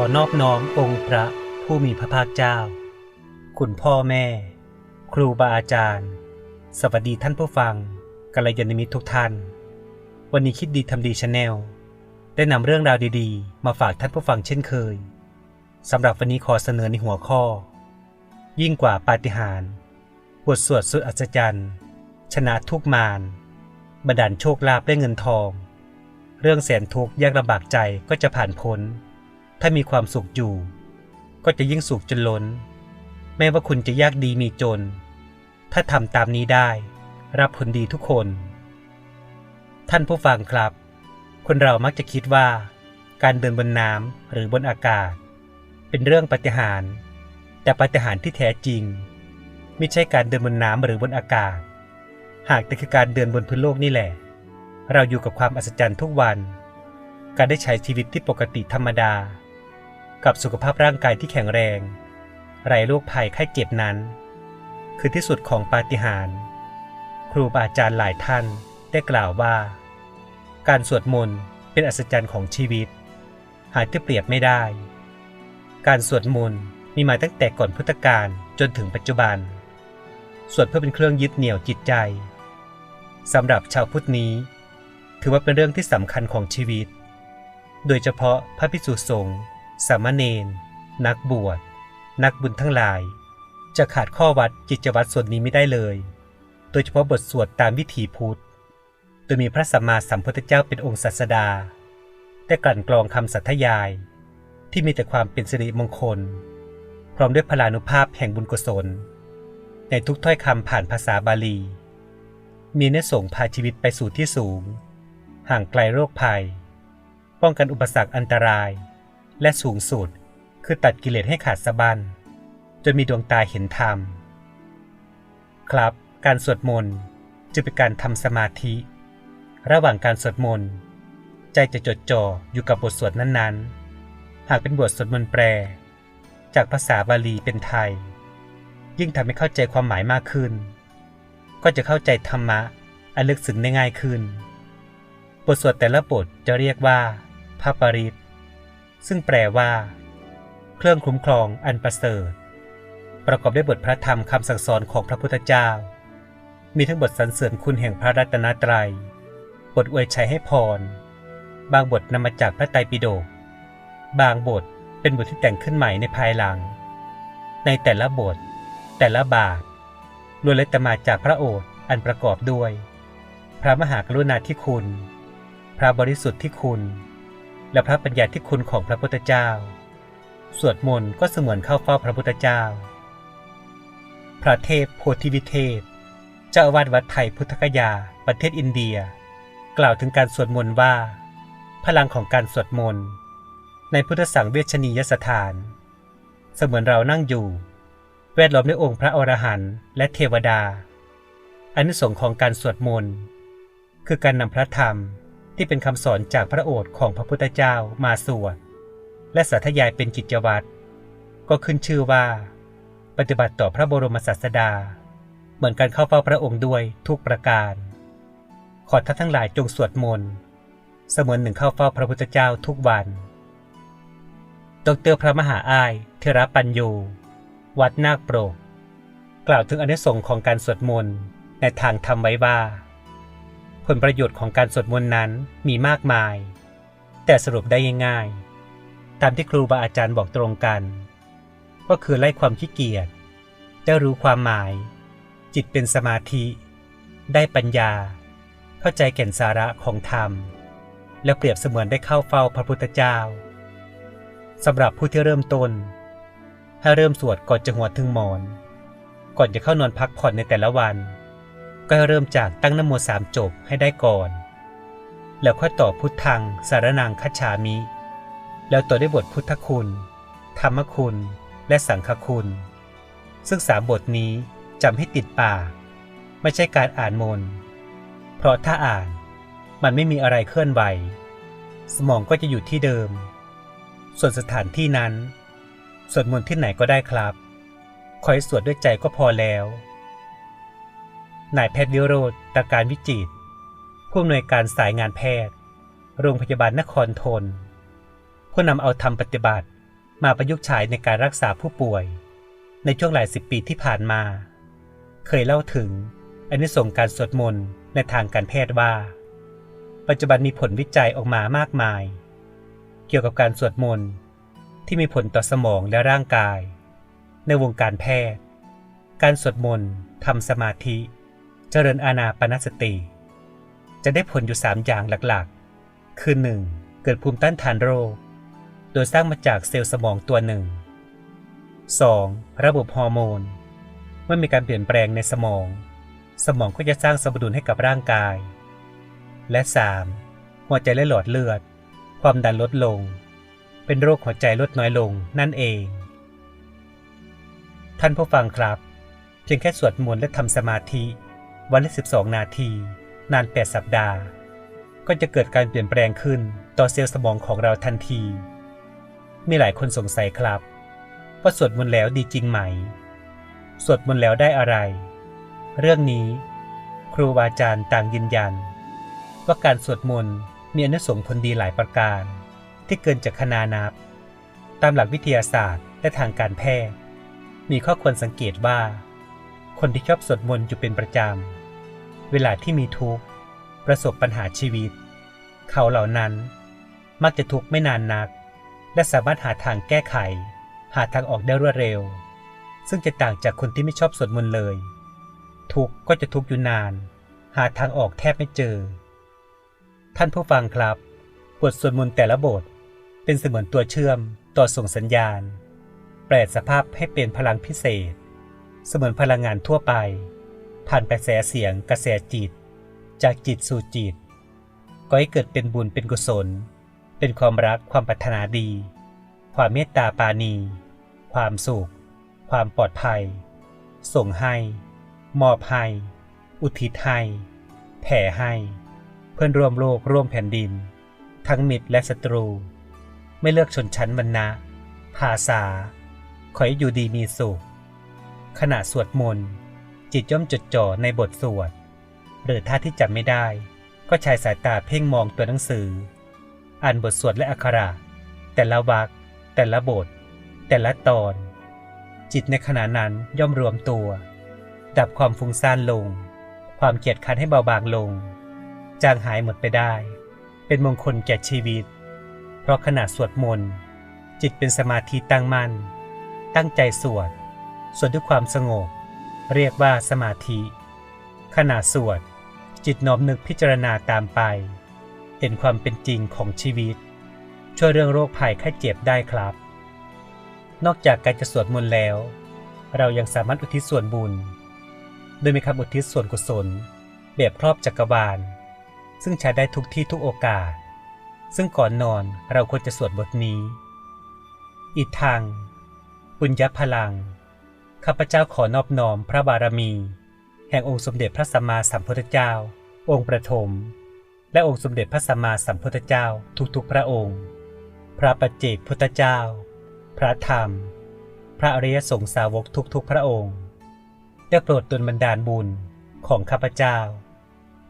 อนอบน้อมองค์พระผู้มีพระภาคเจ้า คุณพ่อแม่ ครูบาอาจารย์ สวัสดีท่านผู้ฟังกัลยาณมิตรทุกท่าน วันนี้คิดดีทำดีชาแนลได้นำเรื่องราวดีๆ มาฝากท่านผู้ฟังเช่นเคยสำหรับวันนี้ขอเสนอในหัวข้อ ยิ่งกว่าปาฏิหาริย์บทสวดสุดอัศจรรย์ ชนะทุกมารบันดาลโชคลาภได้เงินทอง เรื่องแสนทุกข์ยากลำบากใจก็จะผ่านพ้น ถ้ามีความสุขอยู่ ก็จะยิ่งสุขจนล้น แม้ว่าคุณจะยากดีมีจน ถ้าทำตามนี้ได้ รับผลดีทุกคน ท่านผู้ฟังครับ คนเรามักจะคิดว่า การเดินบนน้ำหรือบนอากาศ เป็นเรื่องปฏิหาร แต่ปฏิหารที่แท้จริง ไม่ใช่การเดินบนน้ำหรือบนอากาศ หากแต่คือการเดินบนพื้นโลกนี่แหละ เราอยู่กับความอัศจรรย์ทุกวันการได้ใช้ชีวิตที่ปกติธรรมดา กับสุขภาพร่างกายที่แข็งแรง ไร้โรคภัยไข้เจ็บนั้น คือที่สุดของปาฏิหาริย์ครูบาอาจารย์หลายท่านได้กล่าวว่า การสวดมนต์เป็นอัศจรรย์ของชีวิต หาที่เปรียบไม่ได้ การสวดมนต์มีมาตั้งแต่ก่อนพุทธกาลจนถึงปัจจุบัน สวดเพื่อเป็นเครื่องยึดเหนี่ยวจิตใจสำหรับชาวพุทธนี้ ถือว่าเป็นเรื่องที่สำคัญของชีวิต โดยเฉพาะพระภิกษุสงฆ์ สามเณรนักบวช นักบุญทั้งหลาย จะขาดข้อวัดกิจวัตรส่วนนี้ไม่ได้เลย โดยเฉพาะบทสวดตามวิถีพุทธ โดยมีพระสัมมาสัมพุทธเจ้าเป็นองค์ศาสดา ได้กลั่นกรองคำสัทยาย ที่มีแต่ความเป็นสิริมงคล พร้อมด้วยพลานุภาพแห่งบุญกุศล ในทุกถ้อยคำผ่านภาษาบาลี มีเนื้อส่งพาชีวิตไปสู่ที่สูง ห่างไกลโรคภัย ป้องกันอุปสรรคอันตราย และสูงสุดคือตัดกิเลสให้ขาดสะบั้นจนมีดวงตาเห็นธรรม ครับ การสวดมนต์จะเป็นการทำสมาธิ ระหว่างการสวดมนต์ใจจะจดจ่ออยู่กับบทสวดนั้นๆ หากเป็นบทสวดมนต์แปล จากภาษาบาลีเป็นไทย ยิ่งทำให้เข้าใจความหมายมากขึ้น ก็จะเข้าใจธรรมะอันลึกซึ้งได้ง่ายขึ้น บทสวดแต่ละบทจะเรียกว่าพระปริต ซึ่งแปลว่า เครื่องคุ้มครองอันประเสริฐ ประกอบด้วยบทพระธรรมคำสั่งสอนของพระพุทธเจ้า มีทั้งบทสรรเสริญคุณแห่งพระรัตนตรัย บทอวยชัยให้พร บางบทนำมาจากพระไตรปิฎก บางบทเป็นบทที่แต่งขึ้นใหม่ในภายหลัง ในแต่ละบท แต่ละบาทล้วนแล้วแต่มาจากพระโอษฐ์อันประกอบด้วย พระมหากรุณาธิคุณ พระบริสุทธิ์ที่คุณ และพระปัญญาที่คุณของพระพุทธเจ้า สวดมนต์ก็เสมือนเข้าเฝ้าพระพุทธเจ้า พระเทพโพธิวิเทศ เจ้าอาวาสวัดไทยพุทธคยา ประเทศอินเดีย กล่าวถึงการสวดมนต์ว่า พลังของการสวดมนต์ ในพุทธสังเวชนียสถาน เสมือนเรานั่งอยู่ แวดล้อมด้วยองค์พระอรหันต์และเทวดาอานิสงส์ของการสวดมนต์คือการนำพระธรรม ที่เป็นคำสอนจากพระโอษฐ์ของพระพุทธเจ้ามาสวดและสาธยายเป็นกิจวัตรก็ขึ้นชื่อว่า ปฏิบัติต่อพระบรมศาสดา เหมือนการเข้าเฝ้าพระองค์ด้วยทุกประการ ขอท่านทั้งหลายจงสวดมนต์เสมือนหนึ่งเข้าเฝ้าพระพุทธเจ้าทุกวัน ดรพระมหาอ้ายเทระปัญโยวัดนาคโปรก กล่าวถึงอนิสงค์ของการสวดมนต์ในทางธรรมไว้ว่า ผลประโยชน์ของการสวดมนต์นั้นมีมากมาย แต่สรุปได้ง่ายๆตามที่ครูบาอาจารย์บอกตรงกัน ก็คือไล่ความขี้เกียจได้รู้ความหมาย จิตเป็นสมาธิ ได้ปัญญา เข้าใจแก่นสาระของธรรม และเปรียบเสมือนได้เข้าเฝ้าพระพุทธเจ้าสำหรับผู้ที่เริ่มต้นให้เริ่มสวดก่อนจะหัวถึงหมอน ก่อนจะเข้านอนพักผ่อนในแต่ละวัน ก็เริ่มจากตั้งนโมสามจบให้ได้ก่อน แล้วค่อยต่อพุทธังสารนังคัจฉามิ แล้วต่อด้วยบทพุทธคุณ ธรรมคุณ และสังฆคุณ ซึ่งสามบทนี้จำให้ติดปากไม่ใช่การอ่านมน เพราะถ้าอ่านมันไม่มีอะไรเคลื่อนไหว สมองก็จะอยู่ที่เดิม ส่วนสถานที่นั้น สวดมนต์ที่ไหนก็ได้ครับ คอยสวดด้วยใจก็พอแล้ว นายแพทย์วิโรธตาการวิจิตผู้อำนวยการสายงานแพทย์ โรงพยาบาลนครทนผู้นำเอาธรรมปฏิบัติมาประยุกต์ใช้ในการรักษาผู้ป่วย ในช่วงหลายสิบปีที่ผ่านมา เคยเล่าถึงอนิสงส์การสวดมนต์ในทางการแพทย์ว่า ปัจจุบันมีผลวิจัยออกมามากมาย เกี่ยวกับการสวดมนต์ที่มีผลต่อสมองและร่างกาย ในวงการแพทย์ การสวดมนต์ทำสมาธิ เจริญอานาปนสติ จะได้ผลอยู่ 3 อย่างหลักๆ คือ 1. เกิดภูมิต้านทานโรค โดยสร้างมาจากเซลล์สมองตัวหนึ่ง 2. ระบบฮอร์โมน เมื่อมีการเปลี่ยนแปลงในสมอง สมองก็จะสร้างสมดุลให้กับร่างกาย และ 3. หัวใจและหลอดเลือด ความดันลดลง เป็นโรคหัวใจลดน้อยลงนั่นเอง ท่านผู้ฟังครับ เพียงแค่สวดมนต์และทำสมาธิ วันละ 12 นาที นาน 8 สัปดาห์ ก็จะเกิดการเปลี่ยนแปลงขึ้นต่อเซลล์สมองของเราทันที มีหลายคนสงสัยครับ ว่าสวดมนต์แล้วดีจริงไหม สวดมนต์แล้วได้อะไร เรื่องนี้ครูบาอาจารย์ต่างยืนยัน ว่าการสวดมนต์มีอนุสงส์ผลดีหลายประการ ที่เกินจากคณานับ ตามหลักวิทยาศาสตร์และทางการแพทย์ มีข้อควรสังเกตว่า คนที่ชอบสวดมนต์อยู่เป็นประจำ เวลาที่มีทุกข์ ประสบปัญหาชีวิต เขาเหล่านั้น มักจะทุกข์ไม่นานนัก และสามารถหาทางแก้ไข หาทางออกได้รวดเร็ว ซึ่งจะต่างจากคนที่ไม่ชอบสวดมนต์เลย ทุกข์ก็จะทุกข์อยู่นาน หาทางออกแทบไม่เจอ ท่านผู้ฟังครับบทสวดมนต์แต่ละบทเป็นเสมือนตัวเชื่อมต่อส่งสัญญาณ แปลสภาพให้เป็นพลังพิเศษ เสมือนพลังงานทั่วไป ผ่านกระแสเสียงกระแสจิต จากจิตสู่จิต ก็ให้เกิดเป็นบุญเป็นกุศล เป็นความรักความปรารถนาดี ความเมตตาปาณีความสุข ความปลอดภัย ส่งให้ มอบให้ อุทิศให้แผ่ให้ เพื่อนร่วมโลกร่วมแผ่นดิน ทั้งมิตรและศัตรู ไม่เลือกชนชั้นวรรณะภาษาขอให้อยู่ดีมีสุขขณะสวดมนต์ จิตย่อมจดจ่อในบทสวด หรือถ้าที่จำไม่ได้ ก็ใช้สายตาเพ่งมองตัวหนังสือ อ่านบทสวดและอักขระ แต่ละวรรคแต่ละบท แต่ละตอน จิตในขณะนั้นย่อมรวมตัว ดับความฟุ้งซ่านลง ความเกียดคันให้เบาบางลง จางหายหมดไปได้ เป็นมงคลแก่ชีวิต เพราะขณะสวดมนต์จิตเป็นสมาธิตั้งมั่น ตั้งใจสวด สวดด้วยความสงบ เรียกว่าสมาธิ ขณะสวด จิตน้อมนึกพิจารณาตามไป เห็นความเป็นจริงของชีวิต ช่วยเรื่องโรคภัยไข้เจ็บได้ครับ นอกจากการจะสวดมนต์แล้ว เรายังสามารถอุทิศส่วนบุญ โดยมีคำอุทิศส่วนกุศล แบบครอบจักรวาล ซึ่งใช้ได้ทุกที่ทุกโอกาส ซึ่งก่อนนอนเราควรจะสวดบทนี้ อีกทางปุญญพลัง ข้าพเจ้าขอนอบน้อมพระบารมี แห่งองค์สมเด็จพระสัมมาสัมพุทธเจ้า องค์ประถม และองค์สมเด็จพระสัมมาสัมพุทธเจ้าทุกๆพระองค์ พระปัจเจกพุทธเจ้า พระธรรม พระอริยสงฆ์สาวกทุกๆพระองค์ ได้โปรดดลบันดาลบุญของข้าพเจ้า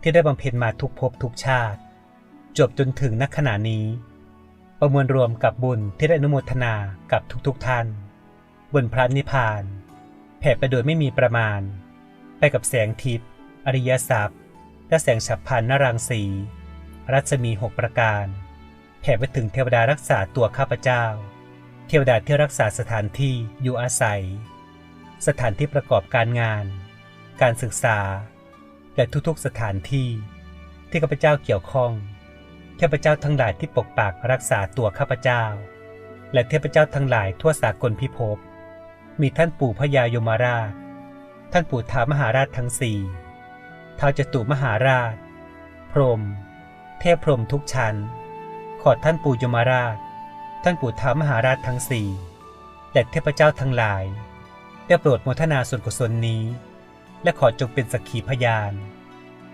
ที่ได้บำเพ็ญมาทุกภพทุกชาติ จบจนถึงนักขณะนี้ ประมวลรวมกับบุญที่ได้อนุโมทนากับทุกๆท่าน บนพระนิพพาน ผ่ไปโดยไม่มีประมาณ ไปกับแสงทิพย์อริยทรัพย์และแสงฉับพลันนรังสี รัศมีหกประการ แผ่ไปถึงเทวดารักษาตัวข้าพเจ้า เทวดาที่รักษาสถานที่อยู่อาศัย สถานที่ประกอบการงาน การศึกษา และทุกๆสถานที่ ที่ข้าพเจ้าเกี่ยวข้องเทพเจ้าทั้งหลายที่ปกปักรักษาตัวข้าพเจ้า และเทพเจ้าทั้งหลายทั่วสากลพิภพ มีท่านปู่พญายมราช ท่านปู่ท้ามหาราชทั้งสี่ท้าวจตุมหาราช พรหม เทพพรหมทุกชั้น ขอท่านปู่ยมราช ท่านปู่ท้ามหาราชทั้งสี่และเทพเจ้าทั้งหลาย ได้โปรดโมทนาส่วนกุศลนี้ และขอจงเป็นสักขีพยาน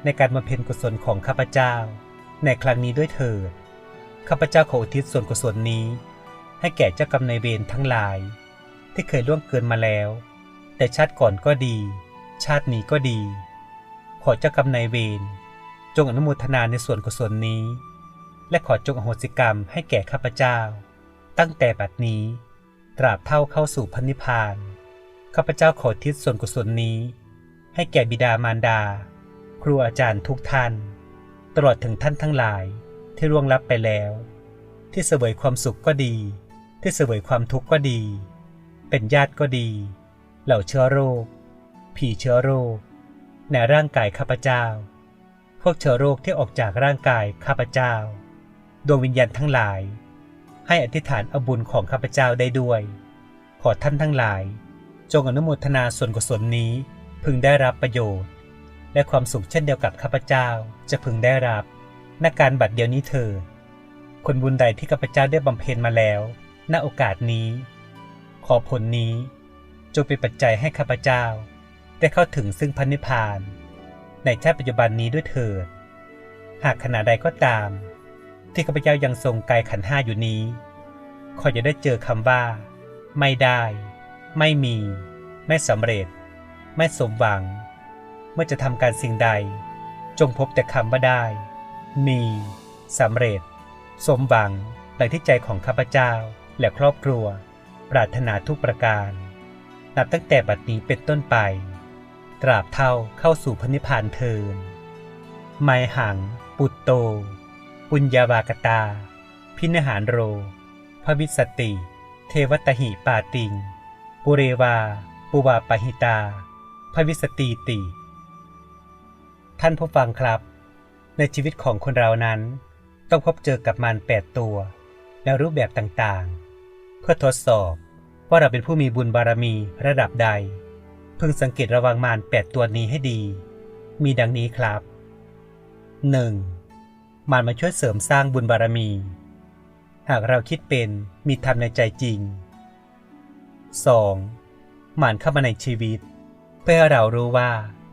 ในการบำเพ็ญกุศลของข้าพเจ้า ในครั้งนี้ด้วยเถิด ข้าพเจ้าขออุทิศส่วนกุศลนี้ ให้แก่เจ้ากรรมนายเวรทั้งหลาย ที่เคยล่วงเกินมาแล้ว แต่ชาติก่อนก็ดี ชาตินี้ก็ดี ขอเจ้ากรรมนายเวรจงอนุโมทนาในส่วนกุศลนี้ และขอจงอโหสิกรรมให้แก่ข้าพเจ้า ตั้งแต่บัดนี้ ตราบเท่าเข้าสู่พันิพพานข้าพเจ้าขอทิศส่วนกุศลนี้ ให้แก่บิดามารดา ครูอาจารย์ทุกท่าน ตลอดถึงท่านทั้งหลายที่ร่วงลับไปแล้ว ที่เสวยความสุขก็ดี ที่เสวยความทุกข์ก็ดี เป็นญาติก็ดี เหล่าเชื้อโรค ผีเชื้อโรค ในร่างกายข้าพเจ้า พวกเชื้อโรคที่ออกจากร่างกายข้าพเจ้า ดวงวิญญาณทั้งหลาย ให้อธิษฐานอบุญของข้าพเจ้าได้ด้วย ขอท่านทั้งหลาย จงอนุโมทนาส่วนกุศลนี้พึงได้รับประโยชน์ และความสุขเช่นเดียวกับข้าพเจ้าจะพึงได้รับณการบัดเดียวนี้เถิดคนบุญใดที่ข้าพเจ้าได้บำเพ็ญมาแล้ว ณโอกาสนี้ ขอผลนี้จงเป็นปัจจัยให้ข้าพเจ้า ได้เข้าถึงซึ่งพันนิพพาน ในชาติปัจจุบันนี้ด้วยเถิด หากขณะใดก็ตาม ที่ข้าพเจ้ายังทรงกายขันห้าอยู่นี้ ขอจะได้เจอคำว่า ไม่ได้ ไม่มี ไม่สำเร็จ ไม่สมหวัง เมื่อจะทำการสิ่งใด จงพบแต่คำว่าได้ มีสำเร็จ สมหวังดังที่ใจของข้าพเจ้าและครอบครัว ปรารถนาทุกประการ นับตั้งแต่บัดนี้เป็นต้นไป ตราบเท่าเข้าสู่พระนิพพานเทินไมหัง ปุตโต ปุญญาวากตา พินหารโรพระวิสติ เทวตหิปาติง ปุเรวา ปุวาปหิตาพระวิสติติ ท่านผู้ฟังครับ ในชีวิตของคนเรานั้น ต้องพบเจอกับมันแปดตัว ในรูปแบบต่างๆ เพื่อทดสอบ ว่าเราเป็นผู้มีบุญบารมีระดับใดพึงสังเกตระวังมารแปดตัวนี้ให้ดี มีดังนี้ครับ 1. มารมาช่วยเสริมสร้างบุญบารมี หากเราคิดเป็นมีธรรมในใจจริง 2. มารเข้ามาในชีวิต เพื่อให้เรารู้ว่า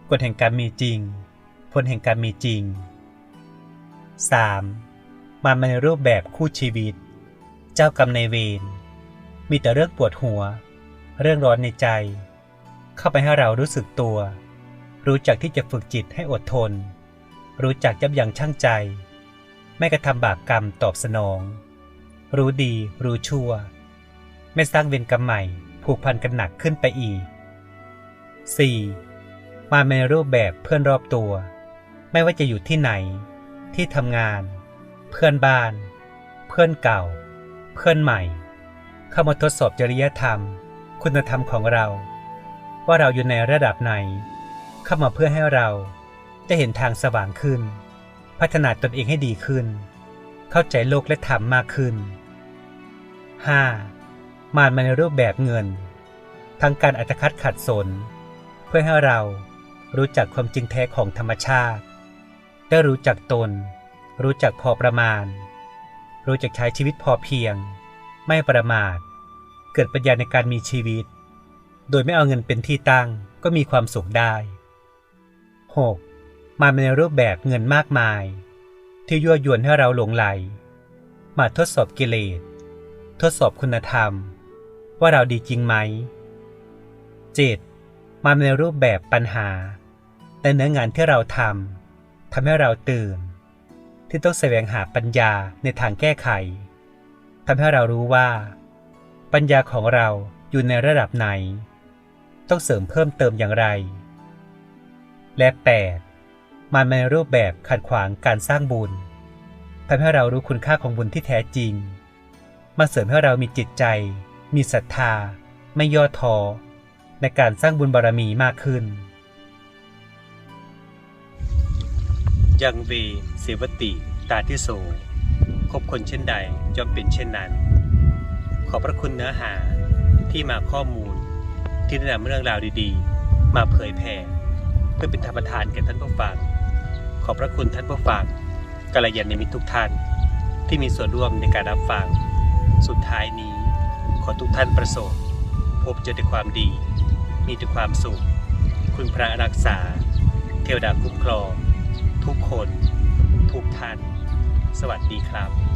กฎแห่งการมีจริง ผลแห่งการมีจริง 3. มารมาในรูปแบบคู่ชีวิตเจ้ากรรมในายเวร มีแต่เรื่องปวดหัว เรื่องร้อนในใจ เข้าไปให้เรารู้สึกตัว รู้จักที่จะฝึกจิตให้อดทน รู้จักยับยั้งชั่งใจ ไม่กระทำบาปกรรมตอบสนอง รู้ดี รู้ชั่ว ไม่สร้างเวรกรรมใหม่ ผูกพันกันหนักขึ้นไปอีก 4. มาในรูปแบบเพื่อนรอบตัว ไม่ว่าจะอยู่ที่ไหน ที่ทำงาน เพื่อนบ้าน เพื่อนเก่า เพื่อนใหม่ เข้ามาทดสอบจริยธรรม คุณธรรมของเรา ว่าเราอยู่ในระดับไหน เข้ามาเพื่อให้เราได้เห็นทางสว่างขึ้น พัฒนาตนเองให้ดีขึ้น เข้าใจโลกและธรรมมากขึ้น 5. มารมาในรูปแบบเงิน ทั้งการอัตคัดขัดสน เพื่อให้เรารู้จักความจริงแท้ของธรรมชาติ ได้รู้จักตน รู้จักพอประมาณ รู้จักใช้ชีวิตพอเพียง ไม่ประมาท เกิดปัญญาในการมีชีวิต โดยไม่เอาเงินเป็นที่ตั้งก็มีความสุขได้ 6. มาในรูปแบบเงินมากมาย ที่ยั่วยวนให้เราหลงไหล มาทดสอบกิเลส ทดสอบคุณธรรม ว่าเราดีจริงไหม 7. มาในรูปแบบปัญหา แต่เนื้องานที่เราทำทำให้เราตื่น ที่ต้องแสวงหาปัญญาในทางแก้ไข ทำให้เรารู้ว่า ปัญญาของเราอยู่ในระดับไหน ต้องเสริมเพิ่มเติมอย่างไร และ 8. มาในรูปแบบขัดขวางการสร้างบุญทำให้เรารู้คุณค่าของบุญที่แท้จริง มาเสริมให้เรามีจิตใจ มีศรัทธา ไม่ย่อท้อในการสร้างบุญบารมีมากขึ้น ยังเวเสวติ ตาทิโส คบคนเช่นใดย่อมเป็นเช่นนั้น ขอบพระคุณเนื้อหาที่มาข้อมูลที่ได้นำเรื่องราวดีๆ มาเผยแผ่เพื่อเป็นธรรมทานแก่ท่านผู้ฟัง ขอบพระคุณท่านผู้ฟังกัลยาณมิตรทุกท่าน ที่มีส่วนร่วมในการรับฟัง สุดท้ายนี้ ขอทุกท่านประสบ พบเจอแต่ความดี มีแต่ความสุข คุณพระรักษา เทวดาคุ้มครองทุกคน ทุกท่าน สวัสดีครับ